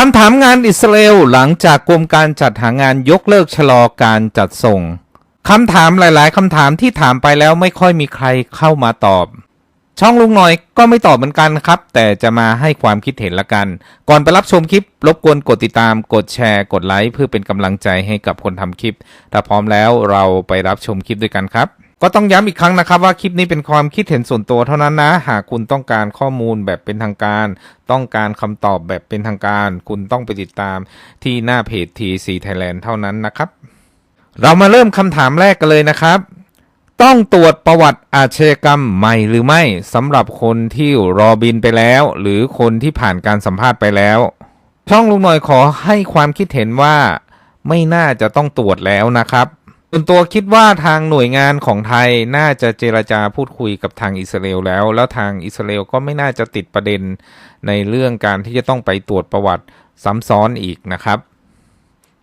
คำถามงานอิสราเอลหลังจากกรมการจัดหางานยกเลิกชะลอการจัดส่งคำถามหลาย ๆคำถามที่ถามไปแล้วไม่ค่อยมีใครเข้ามาตอบ ช่องลุงหน่อยก็ไม่ตอบเหมือนกันครับ แต่จะมาให้ความคิดเห็นละกัน ก่อนไปรับชมคลิป รบกวนกดติดตามกดแชร์ กดไลค์เพื่อเป็นกำลังใจให้กับคนทำคลิป ถ้าพร้อมแล้วเราไปรับชมคลิปด้วยกันครับ ก็ต้องย้ำอีกครั้งนะครับว่าคลิปนี้เป็นความคิดเห็นส่วนตัวเท่านั้นนะ หากคุณต้องการข้อมูลแบบเป็นทางการ ต้องการคำตอบแบบเป็นทางการ คุณต้องไปติดตามที่หน้าเพจ TC Thailand เท่านั้นนะครับ เรามาเริ่มคำถามแรกกันเลยนะครับ ต้องตรวจประวัติอาชญากรรมใหม่หรือไม่สำหรับคนที่รอบินไปแล้ว หรือคนที่ผ่านการสัมภาษณ์ไปแล้ว ช่องลุงหน่อยขอให้ความคิดเห็นว่า ไม่น่าจะต้องตรวจแล้วนะครับ ส่วนตัวคิดว่าทางหน่วยงานของไทยน่าจะเจรจาพูดคุยกับทางอิสราเอลแล้ว แล้วทางอิสราเอลก็ไม่น่าจะติดประเด็นในเรื่องการที่จะต้องไปตรวจประวัติซ้ำซ้อนอีกนะครับ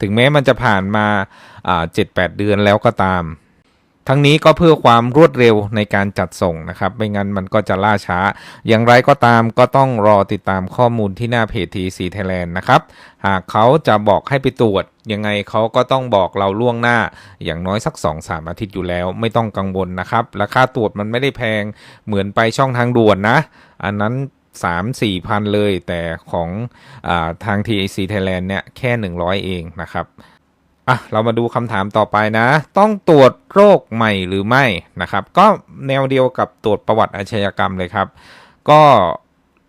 ถึงแม้มันจะผ่านมาเจ็ดแปดเดือนแล้วก็ตาม ทั้งนี้ก็เพื่อความรวดเร็วในการจัดส่งนะครับ ไม่งั้นมันก็จะล่าช้า อย่างไรก็ตามก็ต้องรอติดตามข้อมูลที่หน้าเพจทีซีไทยแลนด์นะครับ หากเขาจะบอกให้ไปตรวจ ยังไงเขาก็ต้องบอกเราล่วงหน้า อย่างน้อยสัก 2-3 อาทิตย์อยู่แล้ว ไม่ต้องกังวลนะครับ ราคาตรวจมันไม่ได้แพงเหมือนไปช่องทางด่วนนะ อันนั้นสามสี่พันเลยแต่ของอทาง TAC Thailand เนี่ยแค่ 100 เองนะครับ อะเรามาดูคำถามต่อไปนะ ต้องตรวจโรคใหม่หรือไม่นะครับ ก็แนวเดียวกับตรวจประวัติอาชญากรรมเลยครับ ก็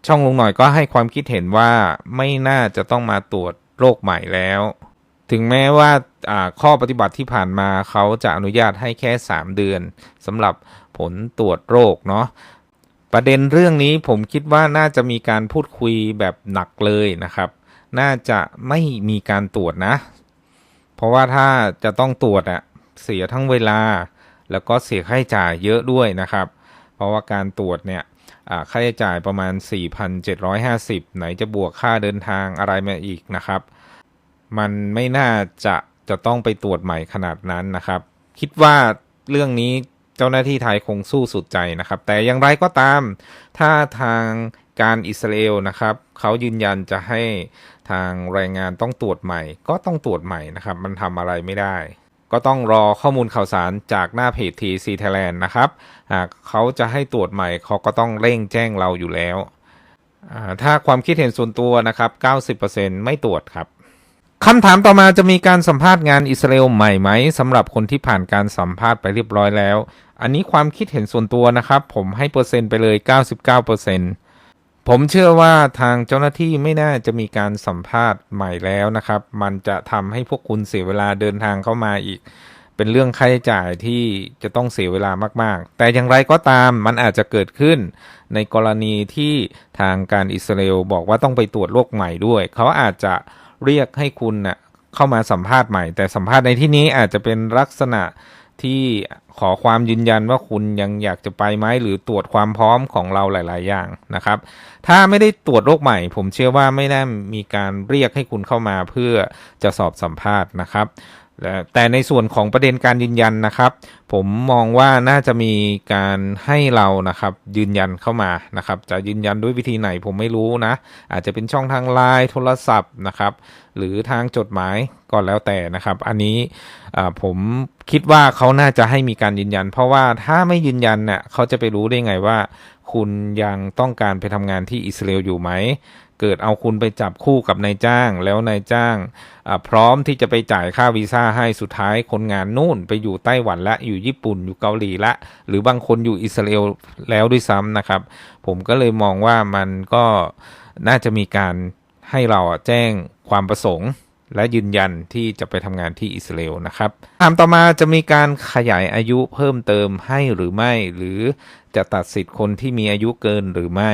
ช่องลุงหน่อยก็ให้ความคิดเห็นว่าไม่น่าจะต้องมาตรวจโรคใหม่แล้ว ถึงแม้ว่าข้อปฏิบัติที่ผ่านมาเขาจะอนุญาตให้แค่ 3 เดือนสำหรับผลตรวจโรคเนาะประเด็นเรื่องนี้ผมคิดว่าน่าจะมีการพูดคุยแบบหนักเลยนะครับ น่าจะไม่มีการตรวจนะ เพราะว่าถ้าจะต้องตรวจอะเสียทั้งเวลา แล้วก็เสียค่าใช้จ่ายเยอะด้วยนะครับ เพราะว่าการตรวจเนี่ยค่าใช้จ่ายประมาณ 4,750 ไหนจะบวกค่าเดินทางอะไรมาอีกนะครับ มันไม่น่าจะจะต้องไปตรวจใหม่ขนาดนั้นนะครับ คิดว่าเรื่องนี้เจ้าหน้าที่ไทยคงสู้สุดใจนะครับ แต่อย่างไรก็ตาม ถ้าทาง การอิสราเอลนะครับเขายืนยันจะให้ทางแรงงานต้องตรวจใหม่ ก็ต้องตรวจใหม่นะครับ มันทำอะไรไม่ได้ ก็ต้องรอข้อมูลข่าวสารจากหน้าเพจ TC Thailand นะครับหากเขาจะให้ตรวจใหม่เขาก็ต้องเร่งแจ้งเราอยู่แล้ว ถ้าความคิดเห็นส่วนตัวนะครับ 90%ไม่ตรวจครับคำถามต่อมาจะมีการสัมภาษณ์งานอิสราเอลใหม่ไหมสำหรับคนที่ผ่านการสัมภาษณ์ไปเรียบร้อยแล้ว อันนี้ความคิดเห็นส่วนตัวนะครับ ผมให้เปอร์เซ็นต์ไปเลย 99% ผมเชื่อว่าทางเจ้าหน้าที่ไม่น่าจะมีการสัมภาษณ์ใหม่แล้วนะครับ มันจะทำให้พวกคุณเสียเวลาเดินทางเข้ามาอีก เป็นเรื่องค่าใช้จ่ายที่จะต้องเสียเวลามาก ๆ แต่อย่างไรก็ตามมันอาจจะเกิดขึ้น ในกรณีที่ทางการอิสราเอลบอกว่าต้องไปตรวจโรคใหม่ด้วย เขาอาจจะเรียกให้คุณนะ่ะเข้ามาสัมภาษณ์ใหม่ แต่สัมภาษณ์ในที่นี้อาจจะเป็นลักษณะ ที่ขอความยืนยันว่าคุณยังอยากจะไปไหมหรือตรวจความพร้อมของเราหลาย ๆ อย่างนะครับ ถ้าไม่ได้ตรวจโรคใหม่ ผมเชื่อว่าไม่น่ามีการเรียกให้คุณเข้ามาเพื่อจะสอบสัมภาษณ์นะครับ แต่ในส่วนของประเด็นการยืนยันนะครับ ผมมองว่าน่าจะมีการให้เรานะครับยืนยันเข้ามานะครับ จะยืนยันด้วยวิธีไหนผมไม่รู้นะ อาจจะเป็นช่องทางไลน์โทรศัพท์นะครับ หรือทางจดหมายก็แล้วแต่นะครับ อันนี้ผมคิดว่าเขาน่าจะให้มีการยืนยัน เพราะว่าถ้าไม่ยืนยันเนี่ยเขาจะไปรู้ได้ไงว่า คุณยังต้องการไปทำงานที่อิสราเอลอยู่ไหม เกิดเอาคุณไปจับคู่กับนายจ้าง แล้วนายจ้างพร้อมที่จะไปจ่ายค่าวีซ่าให้สุดท้ายคนงานนู่น ไปอยู่ไต้หวันละอยู่ญี่ปุ่นอยู่เกาหลีละ หรือบางคนอยู่อิสราเอลแล้วด้วยซ้ำนะครับ ผมก็เลยมองว่ามันก็น่าจะมีการให้เราแจ้งความประสงค์และยืนยันที่จะไปทำงานที่อิสราเอลนะครับถามต่อมาจะมีการขยายอายุเพิ่มเติมให้หรือไม่ หรือจะตัดสิทธิ์คนที่มีอายุเกินหรือไม่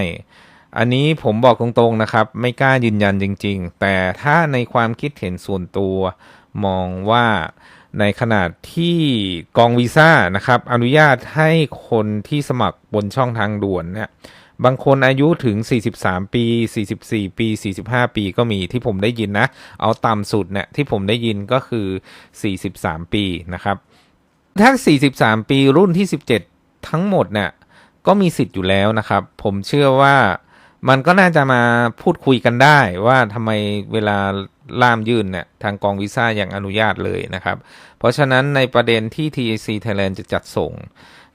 อันนี้ผมบอกตรงๆนะครับ ไม่กล้ายืนยันจริง ๆ แต่ถ้าในความคิดเห็นส่วนตัวมองว่าในขนาดที่กองวีซ่านะครับ อนุญาตให้คนที่สมัครบนช่องทางด่วนเนี่ยบางคนอายุถึง 43 ปี 44 ปี 45 ปีก็มีที่ผมได้ยินนะ เอาต่ำสุดเนี่ยที่ผมได้ยินก็คือ 43 ปีนะครับ ถ้า 43 ปีรุ่นที่ 17 ทั้งหมดเนี่ยก็มีสิทธิ์อยู่แล้วนะครับ ผมเชื่อว่า มันก็น่าจะมาพูดคุยกันได้ว่าทำไมเวลาล่ามยื่นเนี่ยทางกองวีซ่ายังอนุญาตเลยนะครับ เพราะฉะนั้นในประเด็นที่ TAC Thailand จะจัดส่ง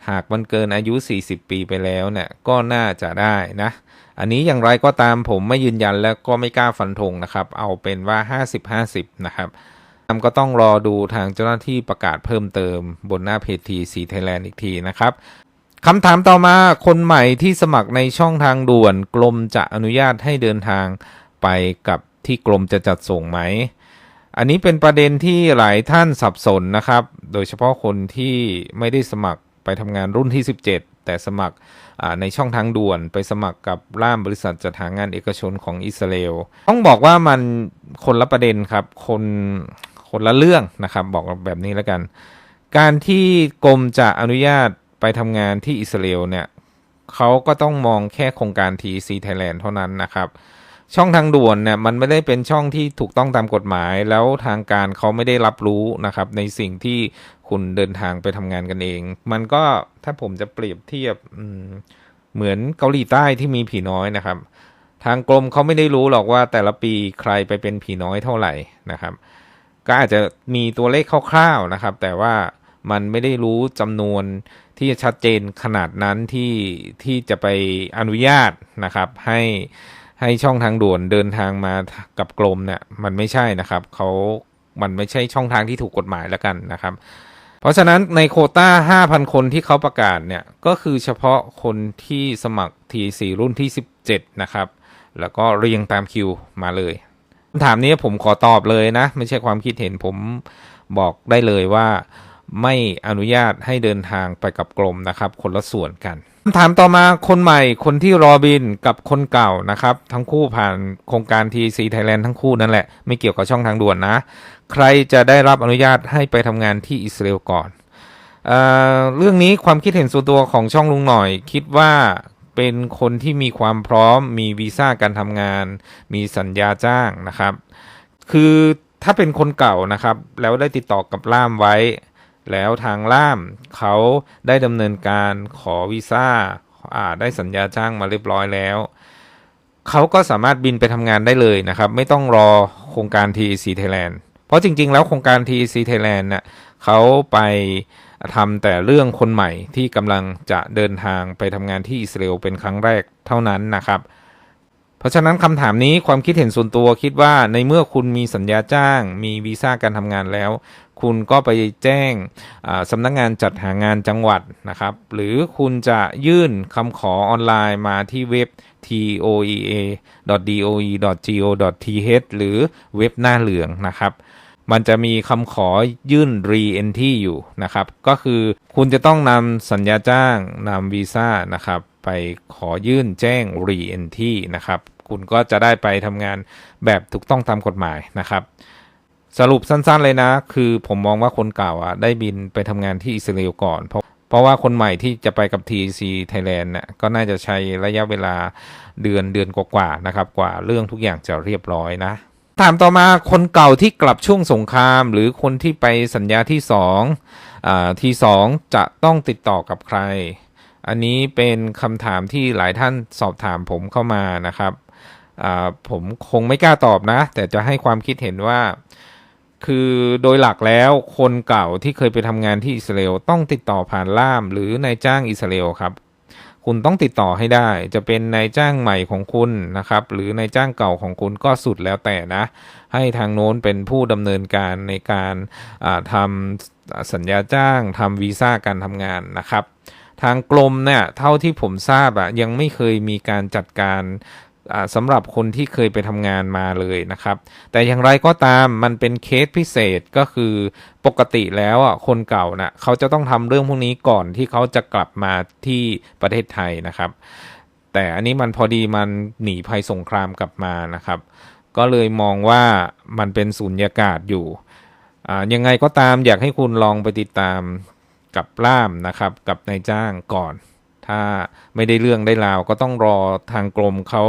หากมันเกินอายุ 40 ปีไปแล้วเนี่ยก็น่าจะได้นะ อันนี้อย่างไรก็ตามผมไม่ยืนยันแล้วก็ไม่กล้าฟันธงนะครับ เอาเป็นว่า 50-50 นะครับก็ต้องรอดูทางเจ้าหน้าที่ประกาศเพิ่มเติมบนหน้าเพจ TAC Thailand อีกทีนะครับ คำถามต่อมาคนใหม่ที่สมัครในช่องทางด่วน กรมจะอนุญาตให้เดินทางไปกับที่กรมจะจัดส่งไหม อันนี้เป็นประเด็นที่หลายท่านสับสนนะครับ โดยเฉพาะคนที่ไม่ได้สมัครไปทำงานรุ่นที่ 17 แต่สมัครในช่องทางด่วนไปสมัครกับล่ามบริษัทจัดหางานเอกชนของอิสราเอลต้องบอกว่ามันคนละประเด็นครับคนคนละเรื่องนะครับ บอกแบบนี้แล้วกัน การที่กรมจะอนุญาต ไปทำงานที่อิสราเอลเนี่ยเขาก็ต้องมองแค่โครงการ TC Thailand เท่านั้นนะครับ ช่องทางด่วนเนี่ยมันไม่ได้เป็นช่องที่ถูกต้องตามกฎหมาย แล้วทางการเขาไม่ได้รับรู้นะครับในสิ่งที่คุณเดินทางไปทำงานกันเอง มันก็ถ้าผมจะเปรียบเทียบเหมือนเกาหลีใต้ที่มีผีน้อยนะครับ ทางกรมเขาไม่ได้รู้หรอกว่าแต่ละปีใครไปเป็นผีน้อยเท่าไหร่นะครับ ก็อาจจะมีตัวเลขคร่าวๆนะครับ แต่ว่า มันไม่ได้รู้จำนวนที่ชัดเจนขนาดนั้นที่ที่จะไปอนุญาตนะครับ ให้ให้ช่องทางด่วนเดินทางมากับกรมเนี่ยมันไม่ใช่นะครับเขามันไม่ใช่ช่องทางที่ถูกกฎหมายแล้วกันนะครับ เพราะฉะนั้นในโคต้า 5,000 คนที่เขาประกาศเนี่ยก็คือเฉพาะคนที่สมัคร T4 รุ่นที่ 17 นะครับ แล้วก็เรียงตามคิวมาเลยคำถามนี้ผมขอตอบเลยนะ ไม่ใช่ความคิดเห็นผมบอกได้เลยว่า ไม่อนุญาตให้เดินทางไปกับกรมนะครับ คนละส่วนกันคำถามต่อมาคนใหม่คนที่รอบินกับคนเก่านะครับ ทั้งคู่ผ่านโครงการ TC Thailand ทั้งคู่นั่นแหละ ไม่เกี่ยวกับช่องทางด่วนนะ ใครจะได้รับอนุญาตให้ไปทำงานที่อิสราเอลก่อนเอเรื่องนี้ความคิดเห็นส่วนตัวของช่องลุงหน่อย คิดว่าเป็นคนที่มีความพร้อม มีวีซ่าการทำงาน มีสัญญาจ้างนะครับ คือถ้าเป็นคนเก่านะครับ แล้วได้ติดต่อกับล่ามไว้ แล้วทางล่ามเขาได้ดำเนินการขอวีซ่าได้สัญญาจ้างมาเรียบร้อยแล้ว เขาก็สามารถบินไปทำงานได้เลยนะครับ ไม่ต้องรอโครงการ TEC Thailand เพราะจริง ๆ แล้วโครงการ TEC Thailand นะ่ะเขาไปทำแต่เรื่องคนใหม่ที่กำลังจะเดินทางไปทำงานที่อิสราเอลเป็นครั้งแรกเท่านั้นนะครับ เพราะฉะนั้นคำถามนี้ความคิดเห็นส่วนตัวคิดว่าในเมื่อคุณมีสัญญาจ้าง มีวีซ่าการทำงานแล้ว คุณก็ไปแจ้งสำนักงงานจัดหางานจังหวัดนะครับ หรือคุณจะยื่นคำขอออนไลน์มาที่เว็บ toea.doe.go.th หรือเว็บหน้าเหลืองนะครับ มันจะมีคำขอยื่น re-entry อยู่นะครับ ก็คือคุณจะต้องนำสัญญาจ้างนำวีซ่านะครับ ไปขอยื่นแจ้ง re-entry นะครับ คุณก็จะได้ไปทำงานแบบถูกต้องตามกฎหมายนะครับ สรุปสั้นๆเลยนะ คือผมมองว่าคนเก่าอะได้บินไปทำงานที่อิสราเอลก่อน เพราะเพราะว่าคนใหม่ที่จะไปกับ TC Thailand เนี่ยก็น่าจะใช้ระยะเวลาเดือนเดือนกว่าๆนะครับ กว่าเรื่องทุกอย่างจะเรียบร้อยนะ ถามต่อมาคนเก่าที่กลับช่วงสงคราม หรือคนที่ไปสัญญาที่สองอที่สองจะต้องติดต่อกับใคร อันนี้เป็นคำถามที่หลายท่านสอบถามผมเข้ามานะครับผมคงไม่กล้าตอบนะ แต่จะให้ความคิดเห็นว่า คือโดยหลักแล้วคนเก่าที่เคยไปทำงานที่อิสราเอลต้องติดต่อผ่านล่ามหรือนายจ้างอิสราเอลครับ คุณต้องติดต่อให้ได้ จะเป็นนายจ้างใหม่ของคุณนะครับ หรือนายจ้างเก่าของคุณก็สุดแล้วแต่นะ ให้ทางโน้นเป็นผู้ดำเนินการในการทำสัญญาจ้างทำวีซ่าการทำงานนะครับทางกรมเนี่ยเท่าที่ผมทราบอะยังไม่เคยมีการจัดการ สำหรับคนที่เคยไปทำงานมาเลยนะครับ แต่อย่างไรก็ตามมันเป็นเคสพิเศษก็คือปกติแล้วอะคนเก่านะ่ะเขาจะต้องทำเรื่องพวกนี้ก่อนที่เขาจะกลับมาที่ประเทศไทยนะครับ แต่อันนี้มันพอดีมันหนีภัยสงครามกลับมานะครับ ก็เลยมองว่ามันเป็นสุญญากาศอยู่ยังไงก็ตามอยากให้คุณลองไปติดตามกับล่ามนะครับ กับนายจ้างก่อน ถ้าไม่ได้เรื่องได้ราวก็ต้องรอทางกรมเขา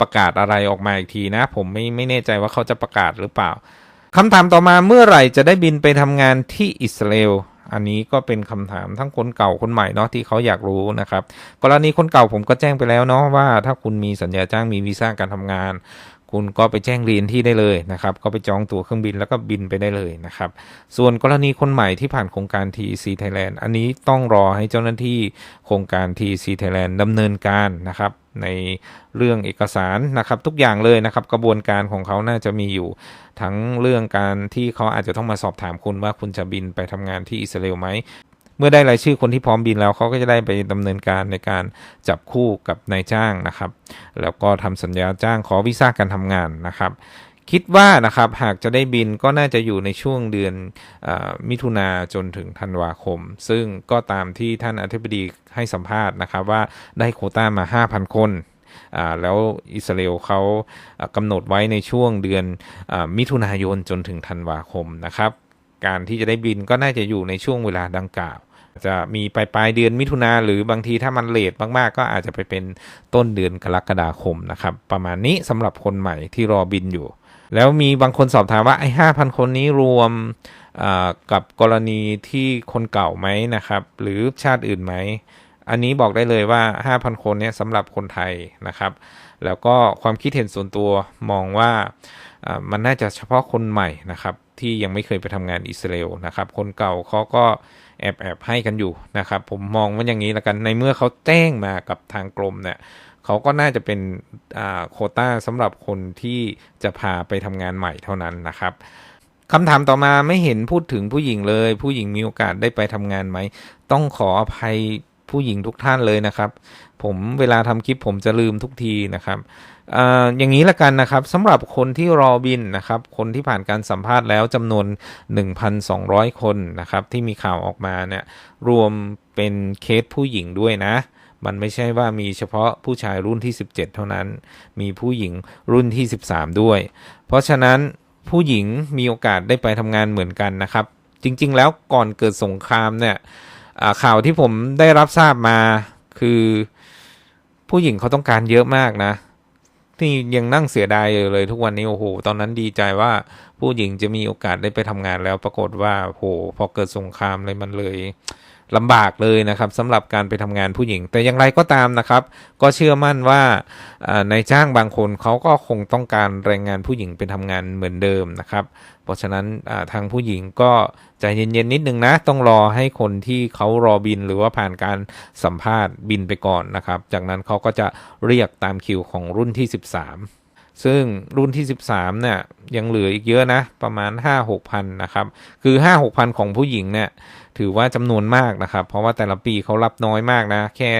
ประกาศอะไรออกมาอีกทีนะ ผมไม่ไม่แน่ใจว่าเขาจะประกาศหรือเปล่าคำถามต่อมาเมื่อไหร่จะได้บินไปทำงานที่อิสราเอลอันนี้ก็เป็นคำถามทั้งคนเก่าคนใหม่เนาะที่เขาอยากรู้นะครับ กรณีคนเก่าผมก็แจ้งไปแล้วเนาะว่าถ้าคุณมีสัญญาจ้างมีวีซ่าการทำงาน คุณก็ไปแจ้งเรียนที่ได้เลยนะครับ ก็ไปจองตั๋วเครื่องบินแล้วก็บินไปได้เลยนะครับ ส่วนกรณีคนใหม่ที่ผ่านโครงการ TEC Thailand อันนี้ต้องรอให้เจ้าหน้าที่โครงการ TEC Thailand ดำเนินการนะครับในเรื่องเอกสารนะครับทุกอย่างเลยนะครับกระบวนการของเขาน่าจะมีอยู่ ทั้งเรื่องการที่เขาอาจจะต้องมาสอบถามคุณว่าคุณจะบินไปทำงานที่อิสราเอลไหม เมื่อได้รายชื่อคนที่พร้อมบินแล้วเขาก็จะได้ไปดำเนินการในการจับคู่กับนายจ้างนะครับ แล้วก็ทำสัญญาจ้างขอวีซ่าการทำงานนะครับคิดว่านะครับหากจะได้บินก็น่าจะอยู่ในช่วงเดือนอมิถุนาจนถึงธันวาคม ซึ่งก็ตามที่ท่านอธิบดีให้สัมภาษณ์นะครับว่าได้โคต้ามา 5,000 คนแล้วอิสราเอลเขากำหนดไว้ในช่วงเดือนอมิถุนายนจนถึงธันวาคมนะครับ การที่จะได้บินก็น่าจะอยู่ในช่วงเวลาดังกล่าว จะมีปลายปลายเดือนมิถุนาหรือบางทีถ้ามันเลทมาก ๆ ก็อาจจะไปเป็นต้นเดือนกรกฎาคมนะครับ ประมาณนี้สำหรับคนใหม่ที่รอบินอยู่ แล้วมีบางคนสอบถามว่าไอ้ห้าพันคนนี้รวมกับกรณีที่คนเก่าไหมนะครับ หรือชาติอื่นไหม อันนี้บอกได้เลยว่า 5,000 คนนี้สำหรับคนไทยนะครับ แล้วก็ความคิดเห็นส่วนตัวมองว่ามันน่าจะเฉพาะคนใหม่นะครับ ที่ยังไม่เคยไปทำงานอิสราเอลนะครับ คนเก่าเขาก็ แอบแอบให้กันอยู่นะครับผมมองว่าอย่างนี้แล้วกันในเมื่อเขาแจ้งมากับทางกรมเนี่ยเขาก็น่าจะเป็นอ่าโคต้าสำหรับคนที่จะพาไปทำงานใหม่เท่านั้นนะครับคำถามต่อมาไม่เห็นพูดถึงผู้หญิงเลย ผู้หญิงมีโอกาสได้ไปทำงานไหม ต้องขออภัย ผู้หญิงทุกท่านเลยนะครับ ผมเวลาทำคลิปผมจะลืมทุกทีนะครับออย่างนี้ละกันนะครับสำหรับคนที่รอบินนะครับ คนที่ผ่านการสัมภาษณ์แล้วจำนวน 1,200 คนนะครับ ที่มีข่าวออกมาเนี่ยรวมเป็นเคสผู้หญิงด้วยนะมันไม่ใช่ว่ามีเฉพาะผู้ชายรุ่นที่ 17 เท่านั้น มีผู้หญิงรุ่นที่ 13 ด้วย เพราะฉะนั้นผู้หญิงมีโอกาสได้ไปทำงานเหมือนกันนะครับ จริงๆ แล้วก่อนเกิดสงครามเนี่ย ข่าวที่ผมได้รับทราบมาคือผู้หญิงเขาต้องการเยอะมากนะที่ยังนั่งเสียดายอยู่เลยทุกวันนี้โอ้โหตอนนั้นดีใจว่าผู้หญิงจะมีโอกาสได้ไปทำงานแล้วปรากฏว่าโอ้โหพอเกิดสงครามเลยมันเลย ลำบากเลยนะครับสำหรับการไปทำงานผู้หญิง แต่อย่างไรก็ตามนะครับ ก็เชื่อมั่นว่าอ่านจ้างบางคนเขาก็คงต้องการแรงงานผู้หญิงไปทำงานเหมือนเดิมนะครับ เพราะฉะนั้นทางผู้หญิงก็ใจเย็นๆนิดนึงนะ ต้องรอให้คนที่เขารอบินหรือว่าผ่านการสัมภาษณ์บินไปก่อนนะครับ จากนั้นเขาก็จะเรียกตามคิวของรุ่นที่ 13 ซึ่งรุ่นที่ 13เนี่ยยังเหลืออีกเยอะนะ ประมาณ 5 6พันนะครับ คือ 5 6พันของผู้หญิงเนี่ยถือว่าจำนวนมากนะครับ เพราะว่าแต่ละปีเขารับน้อยมากนะ แค่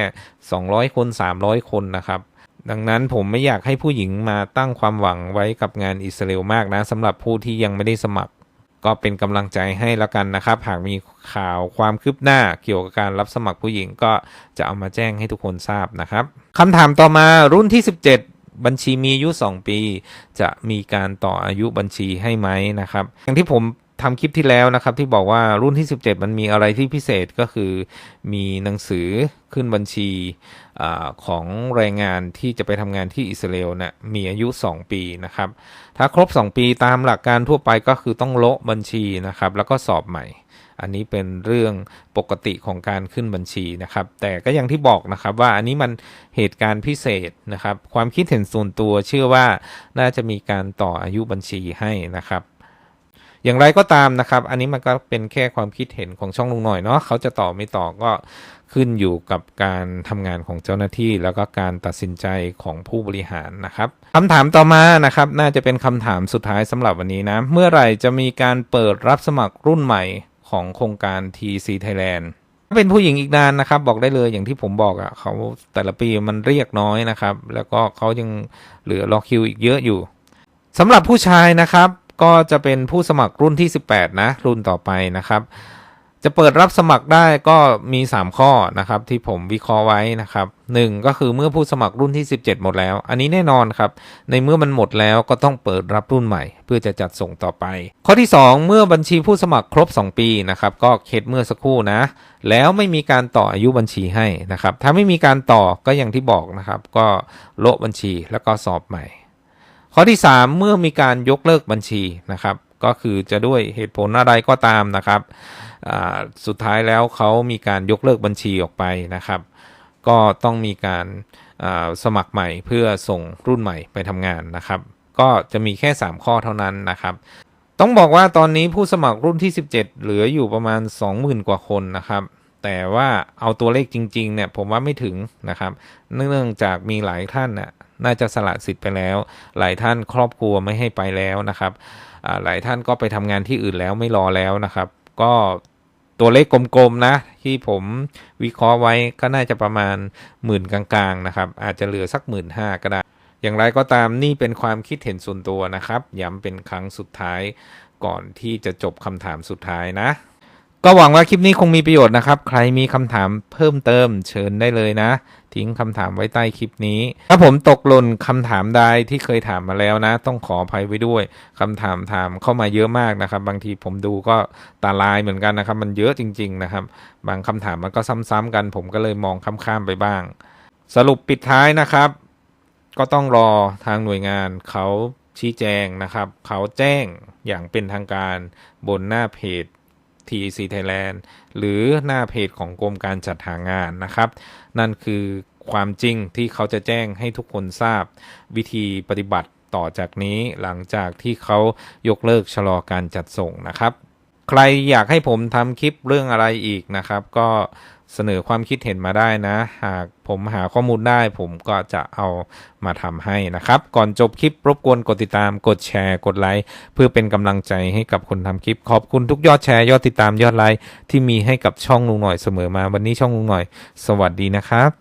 200 คน 300 คนนะครับดังนั้นผมไม่อยากให้ผู้หญิงมาตั้งความหวังไว้กับงานอิสราเอลมากนะสำหรับผู้ที่ยังไม่ได้สมัคร ก็เป็นกำลังใจให้แล้วกันนะครับ หากมีข่าวความคืบหน้าเกี่ยวกับการรับสมัครผู้หญิงก็จะเอามาแจ้งให้ทุกคนทราบนะครับคำถามต่อมารุ่นที่ 17 บัญชีมีอายุ 2 ปี จะมีการต่ออายุบัญชีให้ไหมนะครับ อย่างที่ผมทำคลิปที่แล้วนะครับ ที่บอกว่ารุ่นที่ 17 มันมีอะไรที่พิเศษก็คือมีหนังสือขึ้นบัญชีอของแรงงานที่จะไปทำงานที่อิสราเอลเนี่ยมีอายุ 2 ปีนะครับ ถ้าครบ 2 ปีตามหลักการทั่วไปก็คือต้องโละบัญชีนะครับ แล้วก็สอบใหม่ อันนี้เป็นเรื่องปกติของการขึ้นบัญชีนะครับ แต่ก็อย่างที่บอกนะครับว่าอันนี้มันเหตุการณ์พิเศษนะครับ ความคิดเห็นส่วนตัวเชื่อว่าน่าจะมีการต่ออายุบัญชีให้นะครับอย่างไรก็ตามนะครับ อันนี้มันก็เป็นแค่ความคิดเห็นของช่องลุงหน่อยเนาะ เขาจะต่อไม่ต่อก็ขึ้นอยู่กับการทำงานของเจ้าหน้าที่ แล้วก็การตัดสินใจของผู้บริหารนะครับคำถามต่อมานะครับ น่าจะเป็นคำถามสุดท้ายสำหรับวันนี้นะ เมื่อไหร่จะมีการเปิดรับสมัครรุ่นใหม่ ของโครงการ TC Thailand เป็นผู้หญิงอีกนานนะครับ บอกได้เลยอย่างที่ผมบอกอะ่ะเขาแต่ละปีมันเรียกน้อยนะครับ แล้วก็เขายังเหลือรอคิวอีกเยอะอยู่สำหรับผู้ชายนะครับ ก็จะเป็นผู้สมัครรุ่นที่ 18 นะ รุ่นต่อไปนะครับ จะเปิดรับสมัครได้ก็มี 3 ข้อนะครับที่ผมวิเคราะห์ไว้นะครับหนึ่งก็คือเมื่อผู้สมัครรุ่นที่ 17 หมดแล้ว อันนี้แน่นอนครับ ในเมื่อมันหมดแล้วก็ต้องเปิดรับรุ่นใหม่ เพื่อจะจัดส่งต่อไป ข้อที่ 2 เมื่อบัญชีผู้สมัครครบ 2 ปีนะครับก็เคสเมื่อสักครู่นะ แล้วไม่มีการต่ออายุบัญชีให้นะครับ ถ้าไม่มีการต่อก็อย่างที่บอกนะครับ ก็โละบัญชีแล้วก็สอบใหม่ ข้อที่ 3 เมื่อมีการยกเลิกบัญชีนะครับ ก็คือจะด้วยเหตุผลอะไรก็ตามนะครับสุดท้ายแล้วเขามีการยกเลิกบัญชีออกไปนะครับ ก็ต้องมีการสมัครใหม่เพื่อส่งรุ่นใหม่ไปทำงานนะครับ ก็จะมีแค่ 3 ข้อเท่านั้นนะครับ ต้องบอกว่าตอนนี้ผู้สมัครรุ่นที่ 17 เหลืออยู่ประมาณ 20,000 กว่าคนนะครับแต่ว่าเอาตัวเลขจริงๆเนี่ยผมว่าไม่ถึงนะครับ เนื่องจากมีหลายท่านน่ะน่าจะสละสิทธิ์ไปแล้ว หลายท่านครอบครัวไม่ให้ไปแล้วนะครับ หลายท่านก็ไปทำงานที่อื่นแล้วไม่รอแล้วนะครับ ก็ตัวเลขกลมๆนะ ที่ผมวิเคราะห์ไว้ก็น่าจะประมาณหมื่นกลางๆนะครับ อาจจะเหลือสักหมื่นห้าก็ได้ อย่างไรก็ตามนี่เป็นความคิดเห็นส่วนตัวนะครับ ย้ำเป็นครั้งสุดท้ายก่อนที่จะจบคำถามสุดท้ายนะ ก็หวังว่าคลิปนี้คงมีประโยชน์นะครับ ใครมีคำถามเพิ่มเติมเชิญได้เลยนะ ทิ้งคำถามไว้ใต้คลิปนี้ ถ้าผมตกหล่นคำถามใดที่เคยถามมาแล้วนะ ต้องขออภัยไว้ด้วยคำถามถามเข้ามาเยอะมากนะครับ บางทีผมดูก็ตาลายเหมือนกันนะครับ มันเยอะจริง ๆ นะครับ บางคำถามมันก็ซ้ำๆกัน ผมก็เลยมองข้ามๆไปบ้าง สรุปปิดท้ายนะครับ ก็ต้องรอทางหน่วยงานเขาชี้แจงนะครับ เขาแจ้งอย่างเป็นทางการบนหน้าเพจ TEC Thailand หรือหน้าเพจของกรมการจัดหางานนะครับ นั่นคือความจริงที่เขาจะแจ้งให้ทุกคนทราบ วิธีปฏิบัติต่อจากนี้หลังจากที่เขายกเลิกชะลอการจัดส่งนะครับ ใครอยากให้ผมทำคลิปเรื่องอะไรอีกนะครับ ก็ เสนอความคิดเห็นมาได้นะ หากผมหาข้อมูลได้ ผมก็จะเอามาทำให้นะครับ ก่อนจบคลิปรบกวนกดติดตามกดแชร์ กดไลค์เพื่อเป็นกำลังใจให้กับคนทำคลิป ขอบคุณทุกยอดแชร์ยอดติดตามยอดไลค์ที่มีให้กับช่องลุงหน่อยเสมอมาวันนี้ช่องลุงหน่อย สวัสดีนะครับ